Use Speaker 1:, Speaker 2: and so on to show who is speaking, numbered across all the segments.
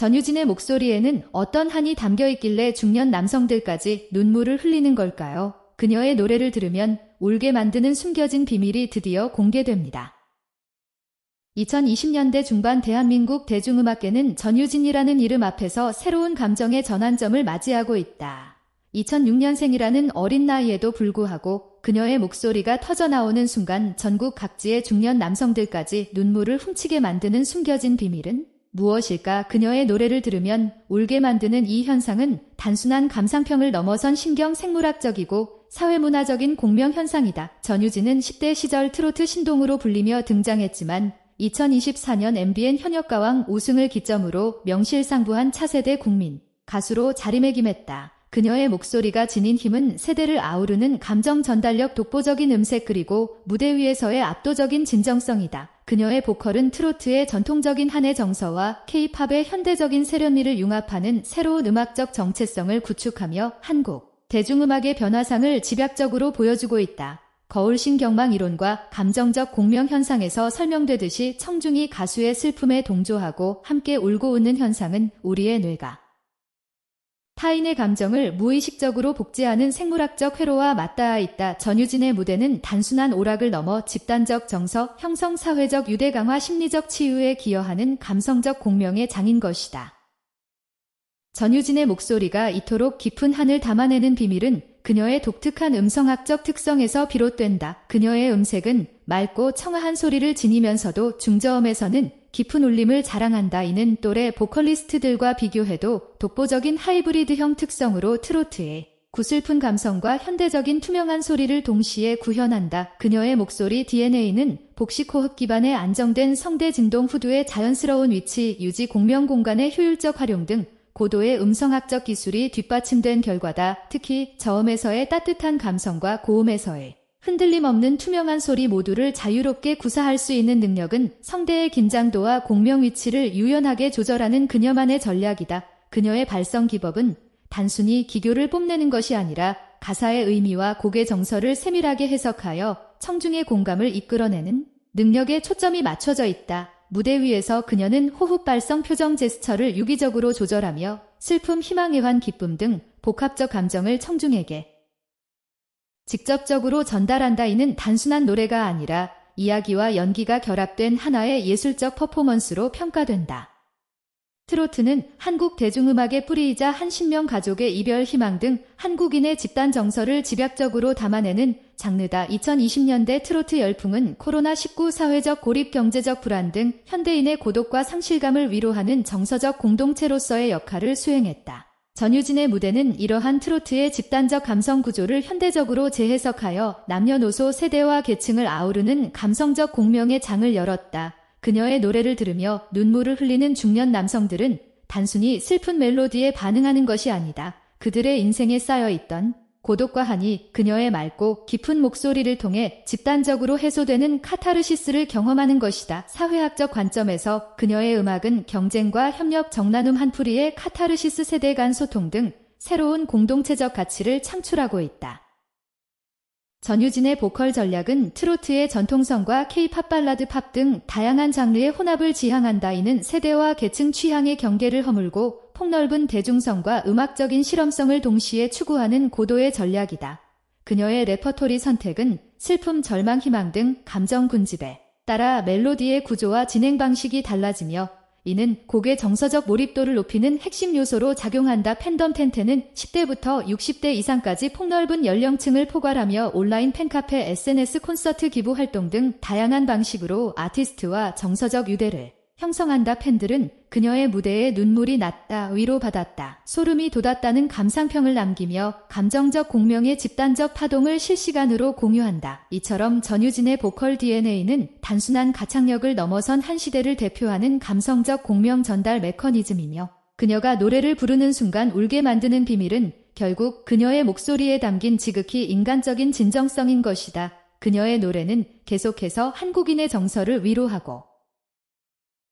Speaker 1: 전유진의 목소리에는 어떤 한이 담겨 있길래 중년 남성들까지 눈물을 흘리는 걸까요? 그녀의 노래를 들으면 울게 만드는 숨겨진 비밀이 드디어 공개됩니다. 2020년대 중반 대한민국 대중음악계는 전유진이라는 이름 앞에서 새로운 감정의 전환점을 맞이하고 있다. 2006년생이라는 어린 나이에도 불구하고 그녀의 목소리가 터져나오는 순간 전국 각지의 중년 남성들까지 눈물을 훔치게 만드는 숨겨진 비밀은 무엇일까? 그녀의 노래를 들으면 울게 만드는 이 현상은 단순한 감상평을 넘어선 신경 생물학적이고 사회문화적인 공명 현상이다. 전유진은 10대 시절 트로트 신동으로 불리며 등장했지만 2024년 MBN 현역가왕 우승을 기점으로 명실상부한 차세대 국민 가수로 자리매김했다. 그녀의 목소리가 지닌 힘은 세대를 아우르는 감정 전달력 독보적인 음색 그리고 무대 위에서의 압도적인 진정성이다. 그녀의 보컬은 트로트의 전통적인 한의 정서와 케이팝의 현대적인 세련미를 융합하는 새로운 음악적 정체성을 구축하며 한국 대중음악의 변화상을 집약적으로 보여주고 있다. 거울 신경망 이론과 감정적 공명 현상에서 설명되듯이 청중이 가수의 슬픔에 동조하고 함께 울고 웃는 현상은 우리의 뇌가 타인의 감정을 무의식적으로 복제하는 생물학적 회로와 맞닿아 있다. 전유진의 무대는 단순한 오락을 넘어 집단적 정서, 형성 사회적 유대 강화 심리적 치유에 기여하는 감성적 공명의 장인 것이다. 전유진의 목소리가 이토록 깊은 한을 담아내는 비밀은 그녀의 독특한 음성학적 특성에서 비롯된다. 그녀의 음색은 맑고 청아한 소리를 지니면서도 중저음에서는 깊은 울림을 자랑한다. 이는 또래 보컬리스트들과 비교해도 독보적인 하이브리드형 특성으로 트로트의 구슬픈 감성과 현대적인 투명한 소리를 동시에 구현한다. 그녀의 목소리 DNA는 복식호흡 기반의 안정된 성대 진동 후두의 자연스러운 위치, 유지 공명 공간의 효율적 활용 등 고도의 음성학적 기술이 뒷받침된 결과다. 특히 저음에서의 따뜻한 감성과 고음에서의 흔들림 없는 투명한 소리 모두를 자유롭게 구사할 수 있는 능력은 성대의 긴장도와 공명 위치를 유연하게 조절하는 그녀만의 전략이다. 그녀의 발성 기법은 단순히 기교를 뽐내는 것이 아니라 가사의 의미와 곡의 정서를 세밀하게 해석하여 청중의 공감을 이끌어내는 능력에 초점이 맞춰져 있다. 무대 위에서 그녀는 호흡 발성 표정 제스처를 유기적으로 조절하며 슬픔, 희망, 애환, 기쁨 등 복합적 감정을 청중에게 직접적으로 전달한다. 이는 단순한 노래가 아니라 이야기와 연기가 결합된 하나의 예술적 퍼포먼스로 평가된다. 트로트는 한국 대중음악의 뿌리이자 한신명 가족의 이별 희망 등 한국인의 집단 정서를 집약적으로 담아내는 장르다. 2020년대 트로트 열풍은 코로나19 사회적 고립 경제적 불안 등 현대인의 고독과 상실감을 위로하는 정서적 공동체로서의 역할을 수행했다. 전유진의 무대는 이러한 트로트의 집단적 감성 구조를 현대적으로 재해석하여 남녀노소 세대와 계층을 아우르는 감성적 공명의 장을 열었다. 그녀의 노래를 들으며 눈물을 흘리는 중년 남성들은 단순히 슬픈 멜로디에 반응하는 것이 아니다. 그들의 인생에 쌓여있던 고독과 한이 그녀의 맑고 깊은 목소리를 통해 집단적으로 해소되는 카타르시스를 경험하는 것이다. 사회학적 관점에서 그녀의 음악은 경쟁과 협력 정나눔 한풀이의 카타르시스 세대 간 소통 등 새로운 공동체적 가치를 창출하고 있다. 전유진의 보컬 전략은 트로트의 전통성과 케이팝 발라드 팝 등 다양한 장르의 혼합을 지향한다. 이는 세대와 계층 취향의 경계를 허물고 폭넓은 대중성과 음악적인 실험성을 동시에 추구하는 고도의 전략이다. 그녀의 레퍼토리 선택은 슬픔, 절망, 희망 등 감정 군집에 따라 멜로디의 구조와 진행 방식이 달라지며 이는 곡의 정서적 몰입도를 높이는 핵심 요소로 작용한다. 팬덤 텐트는 10대부터 60대 이상까지 폭넓은 연령층을 포괄하며 온라인 팬카페, SNS 콘서트 기부 활동 등 다양한 방식으로 아티스트와 정서적 유대를 형성한다. 팬들은 그녀의 무대에 눈물이 났다, 위로받았다, 소름이 돋았다는 감상평을 남기며 감정적 공명의 집단적 파동을 실시간으로 공유한다. 이처럼 전유진의 보컬 DNA는 단순한 가창력을 넘어선 한 시대를 대표하는 감성적 공명 전달 메커니즘이며 그녀가 노래를 부르는 순간 울게 만드는 비밀은 결국 그녀의 목소리에 담긴 지극히 인간적인 진정성인 것이다. 그녀의 노래는 계속해서 한국인의 정서를 위로하고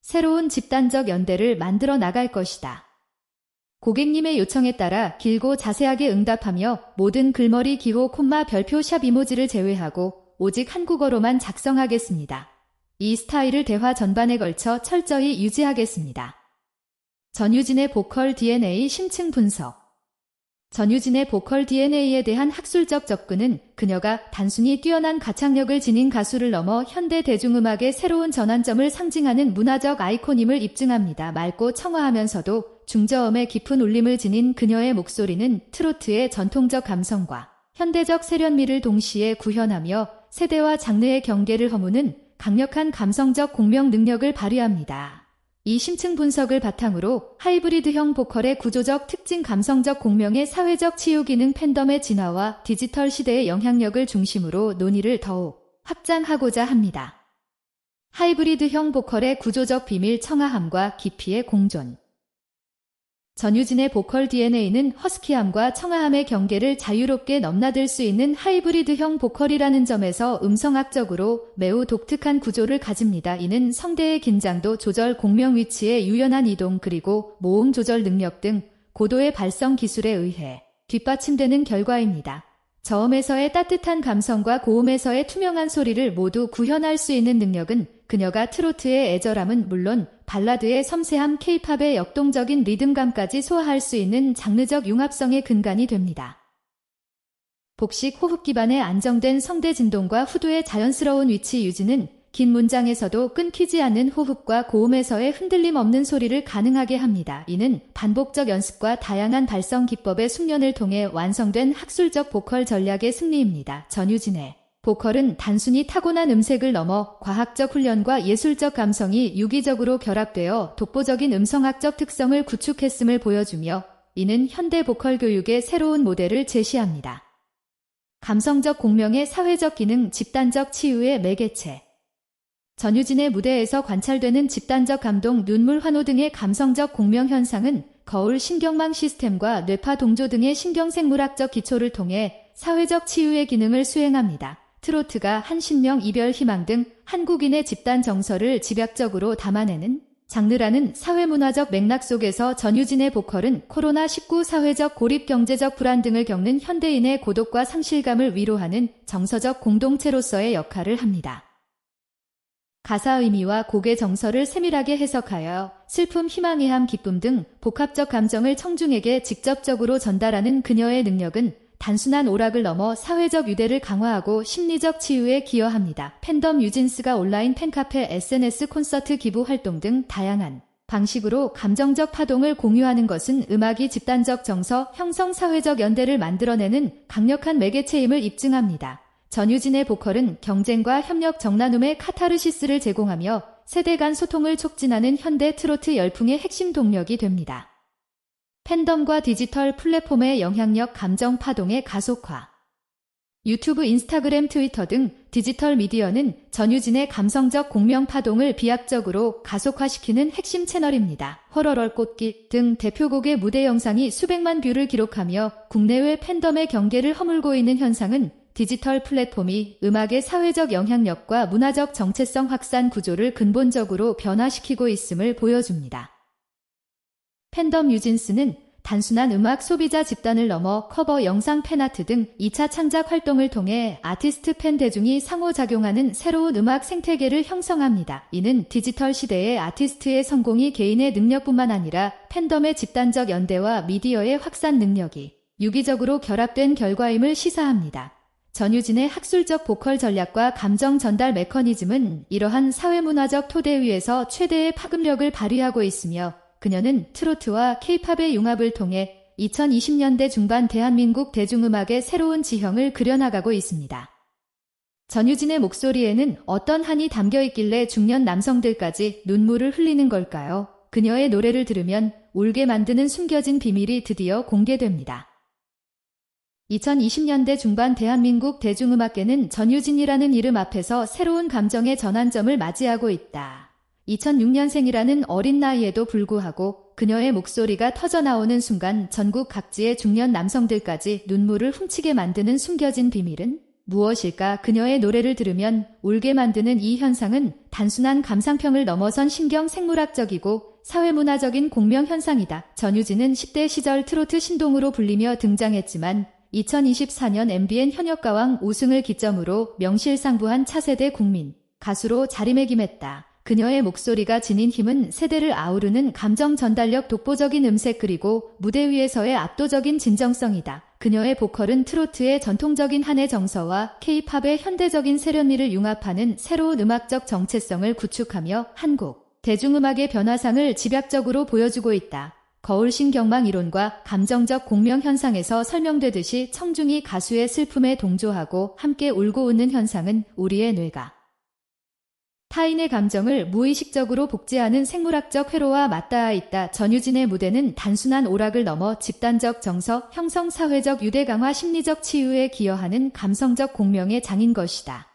Speaker 1: 새로운 집단적 연대를 만들어 나갈 것이다. 고객님의 요청에 따라 길고 자세하게 응답하며 모든 글머리 기호 콤마 별표 샵 이모지를 제외하고 오직 한국어로만 작성하겠습니다. 이 스타일을 대화 전반에 걸쳐 철저히 유지하겠습니다. 전유진의 보컬 DNA 심층 분석. 전유진의 보컬 DNA에 대한 학술적 접근은 그녀가 단순히 뛰어난 가창력을 지닌 가수를 넘어 현대 대중음악의 새로운 전환점을 상징하는 문화적 아이콘임을 입증합니다. 맑고 청아하면서도 중저음의 깊은 울림을 지닌 그녀의 목소리는 트로트의 전통적 감성과 현대적 세련미를 동시에 구현하며 세대와 장르의 경계를 허무는 강력한 감성적 공명 능력을 발휘합니다. 이 심층 분석을 바탕으로 하이브리드형 보컬의 구조적 특징 감성적 공명의 사회적 치유 기능 팬덤의 진화와 디지털 시대의 영향력을 중심으로 논의를 더욱 확장하고자 합니다. 하이브리드형 보컬의 구조적 비밀 청아함과 깊이의 공존 전유진의 보컬 DNA는 허스키함과 청아함의 경계를 자유롭게 넘나들 수 있는 하이브리드형 보컬이라는 점에서 음성학적으로 매우 독특한 구조를 가집니다. 이는 성대의 긴장도 조절 공명 위치의 유연한 이동 그리고 모음 조절 능력 등 고도의 발성 기술에 의해 뒷받침되는 결과입니다. 저음에서의 따뜻한 감성과 고음에서의 투명한 소리를 모두 구현할 수 있는 능력은 그녀가 트로트의 애절함은 물론 발라드의 섬세함 케이팝의 역동적인 리듬감까지 소화할 수 있는 장르적 융합성의 근간이 됩니다. 복식 호흡 기반의 안정된 성대 진동과 후두의 자연스러운 위치 유지는 긴 문장에서도 끊기지 않는 호흡과 고음에서의 흔들림 없는 소리를 가능하게 합니다. 이는 반복적 연습과 다양한 발성 기법의 숙련을 통해 완성된 학술적 보컬 전략의 승리입니다. 전유진의 보컬은 단순히 타고난 음색을 넘어 과학적 훈련과 예술적 감성이 유기적으로 결합되어 독보적인 음성학적 특성을 구축했음을 보여주며 이는 현대 보컬 교육의 새로운 모델을 제시합니다. 감성적 공명의 사회적 기능 집단적 치유의 매개체 전유진의 무대에서 관찰되는 집단적 감동, 눈물 환호 등의 감성적 공명 현상은 거울 신경망 시스템과 뇌파 동조 등의 신경생물학적 기초를 통해 사회적 치유의 기능을 수행합니다. 트로트가 한신령 이별 희망 등 한국인의 집단 정서를 집약적으로 담아내는 장르라는 사회문화적 맥락 속에서 전유진의 보컬은 코로나19 사회적 고립 경제적 불안 등을 겪는 현대인의 고독과 상실감을 위로하는 정서적 공동체로서의 역할을 합니다. 가사 의미와 곡의 정서를 세밀하게 해석하여 슬픔, 희망의 함, 기쁨 등 복합적 감정을 청중에게 직접적으로 전달하는 그녀의 능력은 단순한 오락을 넘어 사회적 유대를 강화하고 심리적 치유에 기여합니다. 팬덤 유진스가 온라인 팬카페, SNS 콘서트 기부 활동 등 다양한 방식으로 감정적 파동을 공유하는 것은 음악이 집단적 정서, 형성 사회적 연대를 만들어내는 강력한 매개체임을 입증합니다. 전유진의 보컬은 경쟁과 협력 정나눔의 카타르시스를 제공하며 세대 간 소통을 촉진하는 현대 트로트 열풍의 핵심 동력이 됩니다. 팬덤과 디지털 플랫폼의 영향력 감정 파동의 가속화. 유튜브, 인스타그램, 트위터 등 디지털 미디어는 전유진의 감성적 공명 파동을 비약적으로 가속화시키는 핵심 채널입니다. 허러럴 꽃길 등 대표곡의 무대 영상이 수백만 뷰를 기록하며 국내외 팬덤의 경계를 허물고 있는 현상은 디지털 플랫폼이 음악의 사회적 영향력과 문화적 정체성 확산 구조를 근본적으로 변화시키고 있음을 보여줍니다. 팬덤 유진스는 단순한 음악 소비자 집단을 넘어 커버 영상 팬아트 등 2차 창작 활동을 통해 아티스트 팬 대중이 상호작용하는 새로운 음악 생태계를 형성합니다. 이는 디지털 시대의 아티스트의 성공이 개인의 능력뿐만 아니라 팬덤의 집단적 연대와 미디어의 확산 능력이 유기적으로 결합된 결과임을 시사합니다. 전유진의 학술적 보컬 전략과 감정 전달 메커니즘은 이러한 사회문화적 토대 위에서 최대의 파급력을 발휘하고 있으며 그녀는 트로트와 케이팝의 융합을 통해 2020년대 중반 대한민국 대중음악의 새로운 지형을 그려나가고 있습니다. 전유진의 목소리에는 어떤 한이 담겨 있길래 중년 남성들까지 눈물을 흘리는 걸까요? 그녀의 노래를 들으면 울게 만드는 숨겨진 비밀이 드디어 공개됩니다. 2020년대 중반 대한민국 대중음악계는 전유진이라는 이름 앞에서 새로운 감정의 전환점을 맞이하고 있다. 2006년생이라는 어린 나이에도 불구하고 그녀의 목소리가 터져나오는 순간 전국 각지의 중년 남성들까지 눈물을 훔치게 만드는 숨겨진 비밀은 무엇일까? 그녀의 노래를 들으면 울게 만드는 이 현상은 단순한 감상평을 넘어선 신경 생물학적이고 사회문화적인 공명 현상이다. 전유진은 10대 시절 트로트 신동으로 불리며 등장했지만 2024년 MBN 현역가왕 우승을 기점으로 명실상부한 차세대 국민 가수로 자리매김했다. 그녀의 목소리가 지닌 힘은 세대를 아우르는 감정 전달력 독보적인 음색 그리고 무대 위에서의 압도적인 진정성이다. 그녀의 보컬은 트로트의 전통적인 한의 정서와 케이팝의 현대적인 세련미를 융합하는 새로운 음악적 정체성을 구축하며 한국 대중음악의 변화상을 집약적으로 보여주고 있다. 거울 신 경망 이론과 감정적 공명 현상에서 설명되듯이 청중이 가수의 슬픔에 동조하고 함께 울고 웃는 현상은 우리의 뇌가 타인의 감정을 무의식적으로 복제하는 생물학적 회로와 맞닿아 있다. 전유진의 무대는 단순한 오락을 넘어 집단적 정서, 형성 사회적 유대 강화 심리적 치유에 기여하는 감성적 공명의 장인 것이다.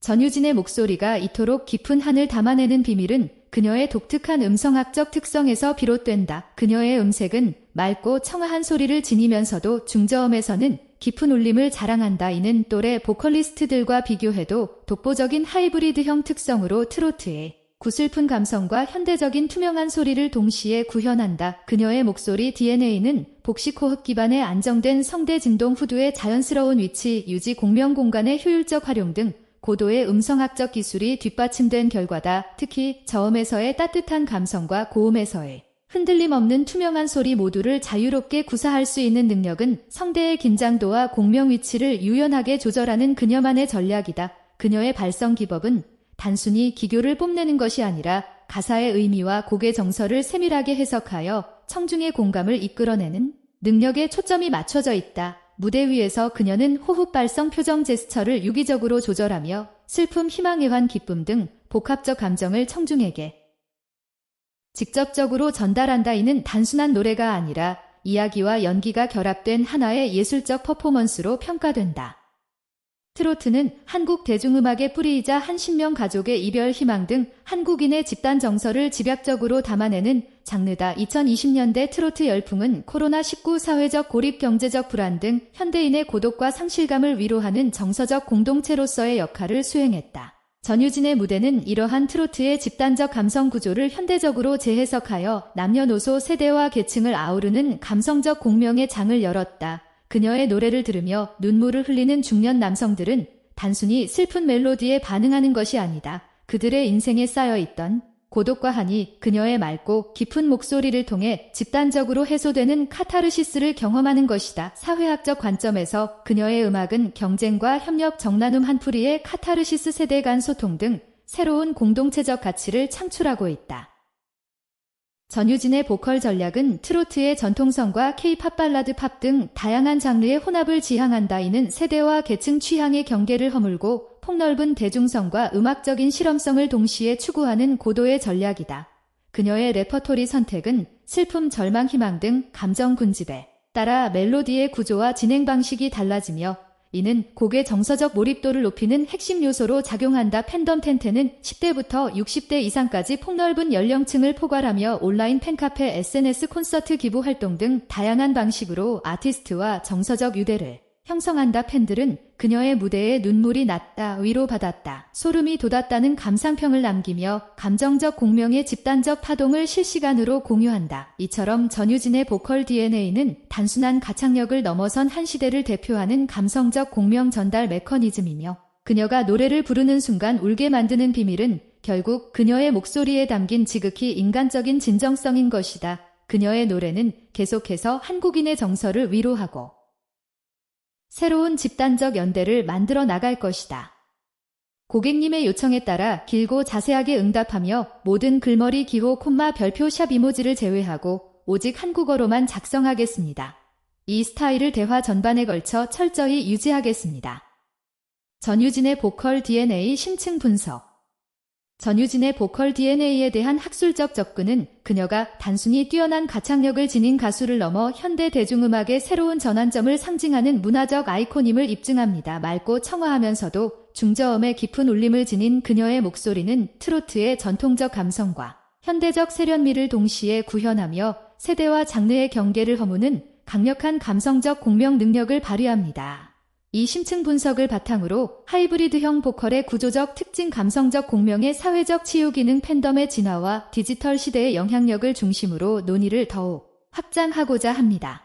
Speaker 1: 전유진의 목소리가 이토록 깊은 한을 담아내는 비밀은 그녀의 독특한 음성학적 특성에서 비롯된다. 그녀의 음색은 맑고 청아한 소리를 지니면서도 중저음에서는 깊은 울림을 자랑한다. 이는 또래 보컬리스트들과 비교해도 독보적인 하이브리드형 특성으로 트로트의 구슬픈 감성과 현대적인 투명한 소리를 동시에 구현한다. 그녀의 목소리 DNA는 복식 호흡 기반의 안정된 성대 진동 후두의 자연스러운 위치 유지 공명 공간의 효율적 활용 등 고도의 음성학적 기술이 뒷받침된 결과다. 특히 저음에서의 따뜻한 감성과 고음에서의 흔들림 없는 투명한 소리 모두를 자유롭게 구사할 수 있는 능력은 성대의 긴장도와 공명 위치를 유연하게 조절하는 그녀만의 전략이다. 그녀의 발성 기법은 단순히 기교를 뽐내는 것이 아니라 가사의 의미와 곡의 정서를 세밀하게 해석하여 청중의 공감을 이끌어내는 능력에 초점이 맞춰져 있다. 무대 위에서 그녀는 호흡 발성 표정 제스처를 유기적으로 조절하며 슬픔, 희망, 애환, 기쁨 등 복합적 감정을 청중에게 직접적으로 전달한다. 이는 단순한 노래가 아니라 이야기와 연기가 결합된 하나의 예술적 퍼포먼스로 평가된다. 트로트는 한국 대중음악의 뿌리이자 한신명 가족의 이별 희망 등 한국인의 집단 정서를 집약적으로 담아내는 장르다. 2020년대 트로트 열풍은 코로나19 사회적 고립 경제적 불안 등 현대인의 고독과 상실감을 위로하는 정서적 공동체로서의 역할을 수행했다. 전유진의 무대는 이러한 트로트의 집단적 감성 구조를 현대적으로 재해석하여 남녀노소 세대와 계층을 아우르는 감성적 공명의 장을 열었다. 그녀의 노래를 들으며 눈물을 흘리는 중년 남성들은 단순히 슬픈 멜로디에 반응하는 것이 아니다. 그들의 인생에 쌓여 있던 고독과 한이 그녀의 맑고 깊은 목소리를 통해 집단적으로 해소되는 카타르시스를 경험하는 것이다. 사회학적 관점에서 그녀의 음악은 경쟁과 협력 정나눔 한풀이의 카타르시스 세대 간 소통 등 새로운 공동체적 가치를 창출하고 있다. 전유진의 보컬 전략은 트로트의 전통성과 케이팝 발라드 팝 등 다양한 장르의 혼합을 지향한다. 이는 세대와 계층 취향의 경계를 허물고 폭넓은 대중성과 음악적인 실험성을 동시에 추구하는 고도의 전략이다. 그녀의 레퍼토리 선택은 슬픔, 절망, 희망 등 감정 군집에 따라 멜로디의 구조와 진행 방식이 달라지며 이는 곡의 정서적 몰입도를 높이는 핵심 요소로 작용한다. 팬덤 텐트는 10대부터 60대 이상까지 폭넓은 연령층을 포괄하며 온라인 팬카페, SNS 콘서트 기부 활동 등 다양한 방식으로 아티스트와 정서적 유대를 형성한다 팬들은 그녀의 무대에 눈물이 났다, 위로받았다, 소름이 돋았다는 감상평을 남기며 감정적 공명의 집단적 파동을 실시간으로 공유한다. 이처럼 전유진의 보컬 DNA는 단순한 가창력을 넘어선 한 시대를 대표하는 감성적 공명 전달 메커니즘이며 그녀가 노래를 부르는 순간 울게 만드는 비밀은 결국 그녀의 목소리에 담긴 지극히 인간적인 진정성인 것이다. 그녀의 노래는 계속해서 한국인의 정서를 위로하고 새로운 집단적 연대를 만들어 나갈 것이다. 고객님의 요청에 따라 길고 자세하게 응답하며 모든 글머리 기호 콤마 별표 샵 이모지를 제외하고 오직 한국어로만 작성하겠습니다. 이 스타일을 대화 전반에 걸쳐 철저히 유지하겠습니다. 전유진의 보컬 DNA 심층 분석 전유진의 보컬 DNA에 대한 학술적 접근은 그녀가 단순히 뛰어난 가창력을 지닌 가수를 넘어 현대 대중음악의 새로운 전환점을 상징하는 문화적 아이콘임을 입증합니다. 맑고 청아하면서도 중저음의 깊은 울림을 지닌 그녀의 목소리는 트로트의 전통적 감성과 현대적 세련미를 동시에 구현하며 세대와 장르의 경계를 허무는 강력한 감성적 공명 능력을 발휘합니다. 이 심층 분석을 바탕으로 하이브리드형 보컬의 구조적 특징 감성적 공명의 사회적 치유 기능 팬덤의 진화와 디지털 시대의 영향력을 중심으로 논의를 더욱 확장하고자 합니다.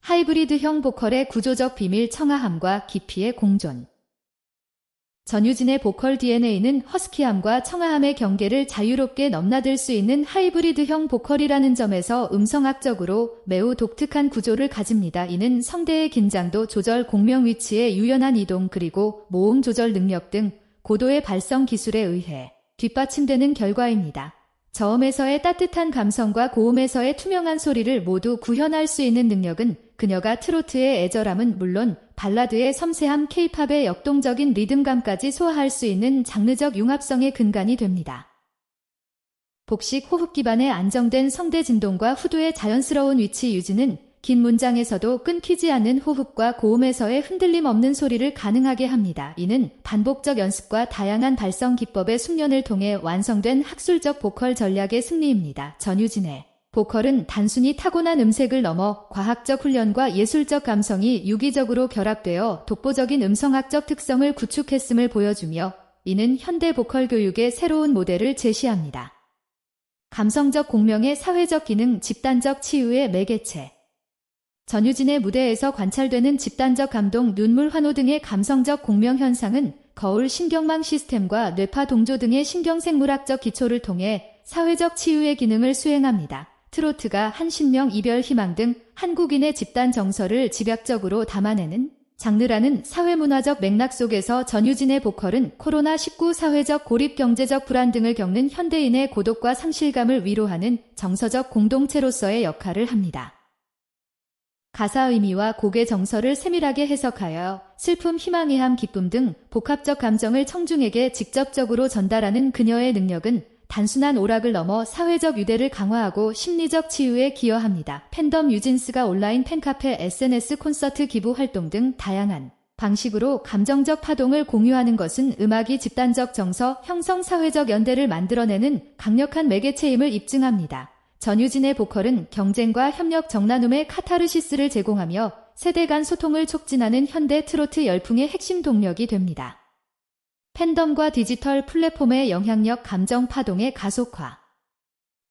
Speaker 1: 하이브리드형 보컬의 구조적 비밀 청아함과 깊이의 공존 전유진의 보컬 DNA는 허스키함과 청아함의 경계를 자유롭게 넘나들 수 있는 하이브리드형 보컬이라는 점에서 음성학적으로 매우 독특한 구조를 가집니다. 이는 성대의 긴장도 조절 공명 위치의 유연한 이동 그리고 모음 조절 능력 등 고도의 발성 기술에 의해 뒷받침되는 결과입니다. 저음에서의 따뜻한 감성과 고음에서의 투명한 소리를 모두 구현할 수 있는 능력은 그녀가 트로트의 애절함은 물론 발라드의 섬세함 케이팝의 역동적인 리듬감까지 소화할 수 있는 장르적 융합성의 근간이 됩니다. 복식 호흡 기반의 안정된 성대 진동과 후두의 자연스러운 위치 유지는 긴 문장에서도 끊기지 않는 호흡과 고음에서의 흔들림 없는 소리를 가능하게 합니다. 이는 반복적 연습과 다양한 발성 기법의 숙련을 통해 완성된 학술적 보컬 전략의 승리입니다. 전유진의 보컬은 단순히 타고난 음색을 넘어 과학적 훈련과 예술적 감성이 유기적으로 결합되어 독보적인 음성학적 특성을 구축했음을 보여주며 이는 현대 보컬 교육의 새로운 모델을 제시합니다. 감성적 공명의 사회적 기능, 집단적 치유의 매개체 전유진의 무대에서 관찰되는 집단적 감동, 눈물 환호 등의 감성적 공명 현상은 거울 신경망 시스템과 뇌파 동조 등의 신경생물학적 기초를 통해 사회적 치유의 기능을 수행합니다. 트로트가 한 신명 이별 희망 등 한국인의 집단 정서를 집약적으로 담아내는 장르라는 사회문화적 맥락 속에서 전유진의 보컬은 코로나19 사회적 고립 경제적 불안 등을 겪는 현대인의 고독과 상실감을 위로하는 정서적 공동체로서의 역할을 합니다. 가사 의미와 곡의 정서를 세밀하게 해석하여 슬픔, 희망의 함, 기쁨 등 복합적 감정을 청중에게 직접적으로 전달하는 그녀의 능력은 단순한 오락을 넘어 사회적 유대를 강화하고 심리적 치유에 기여합니다. 팬덤 유진스가 온라인 팬카페, SNS 콘서트 기부 활동 등 다양한 방식으로 감정적 파동을 공유하는 것은 음악이 집단적 정서, 형성 사회적 연대를 만들어내는 강력한 매개체임을 입증합니다. 전유진의 보컬은 경쟁과 협력 정나눔의 카타르시스를 제공하며 세대 간 소통을 촉진하는 현대 트로트 열풍의 핵심 동력이 됩니다. 팬덤과 디지털 플랫폼의 영향력 감정 파동의 가속화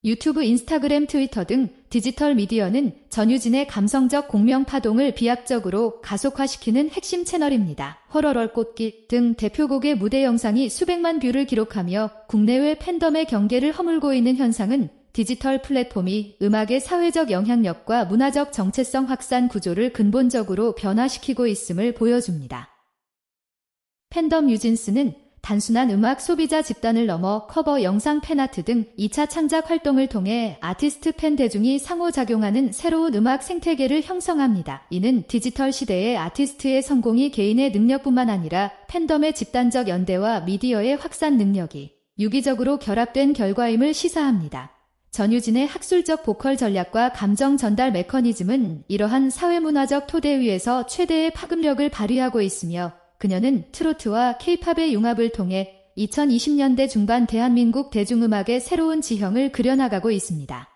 Speaker 1: 유튜브, 인스타그램, 트위터 등 디지털 미디어는 전유진의 감성적 공명 파동을 비약적으로 가속화시키는 핵심 채널입니다. 호러럴 꽃길 등 대표곡의 무대 영상이 수백만 뷰를 기록하며 국내외 팬덤의 경계를 허물고 있는 현상은 디지털 플랫폼이 음악의 사회적 영향력과 문화적 정체성 확산 구조를 근본적으로 변화시키고 있음을 보여줍니다. 팬덤 유진스는 단순한 음악 소비자 집단을 넘어 커버 영상 팬아트 등 2차 창작 활동을 통해 아티스트 팬 대중이 상호작용하는 새로운 음악 생태계를 형성합니다. 이는 디지털 시대의 아티스트의 성공이 개인의 능력뿐만 아니라 팬덤의 집단적 연대와 미디어의 확산 능력이 유기적으로 결합된 결과임을 시사합니다. 전유진의 학술적 보컬 전략과 감정 전달 메커니즘은 이러한 사회문화적 토대 위에서 최대의 파급력을 발휘하고 있으며 그녀는 트로트와 케이팝의 융합을 통해 2020년대 중반 대한민국 대중음악의 새로운 지형을 그려나가고 있습니다.